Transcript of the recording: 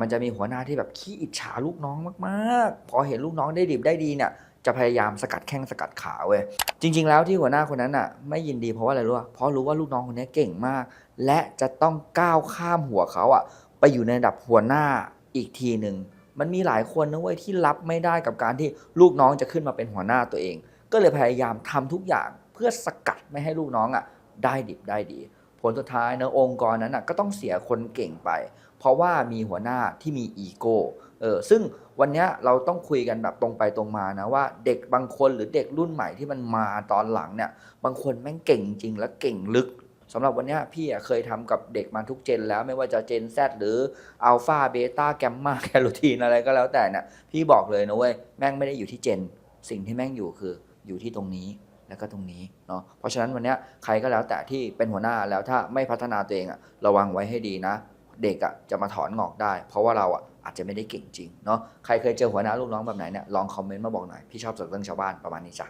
มันจะมีหัวหน้าที่แบบขี้อิจฉาลูกน้องมากๆ พอเห็นลูกน้องได้ดิบได้ดีเนี่ย จะพยายามสกัดแข้งสกัดขาเว้ย จริง ๆ แล้วที่หัวหน้าคนนั้นอะไม่ยินดีเพราะว่าอะไรรู้ป่ะเพราะรู้ว่าลูกน้องคนนี้เก่งมาก และจะต้องก้าวข้ามหัวเขาอะไปอยู่ในระดับหัวหน้าอีกทีหนึ่ง มันมีหลายคนนะเว้ยที่รับไม่ได้กับการที่ลูกน้องจะขึ้นมาเป็นหัวหน้าตัวเอง ก็เลยพยายามทำทุกอย่างเพื่อสกัดไม่ให้ลูกน้องอะได้ดิบได้ดี ลสุดท้ายนะองค์กรนั้นอะก็ต้องเสียคนเก่งไป เพราะว่ามีหัวหน้าที่มีอีโก้เออซึ่งวันนี้เราต้องคุยกันแบบตรงไปตรงมานะว่าเด็กบางคนหรือเด็กรุ่นใหม่ที่มันมาตอนหลังเนี่ยบางคนแม่งเก่งจริงและเก่งลึกสำหรับวันนี้พี่เคยทำกับเด็กมาทุกเจนแล้วไม่ว่าจะเจน Z หรืออัลฟาเบต้าแกมมาแคโรทีนอะไรก็แล้วแต่เนี่ยพี่บอกเลยนะเว้ย แม่งไม่ได้อยู่ที่เจน สิ่งที่แม่งอยู่คืออยู่ที่ตรงนี้ แล้วก็ตรงนี้เนาะเพราะฉะนั้นวันนี้ใครก็แล้วแต่ที่เป็นหัวหน้าแล้วถ้าไม่พัฒนาตัวเองอะระวังไว้ให้ดีนะ เด็กอะจะมาถอนงอกได้ เพราะว่าเราอะอาจจะไม่ได้เก่งจริงเนาะใครเคยเจอหัวหน้าลูกน้องแบบไหนเนี่ยลองคอมเมนต์มาบอกหน่อยพี่ชอบสอนเรื่องชาวบ้านประมาณนี้จ้ะ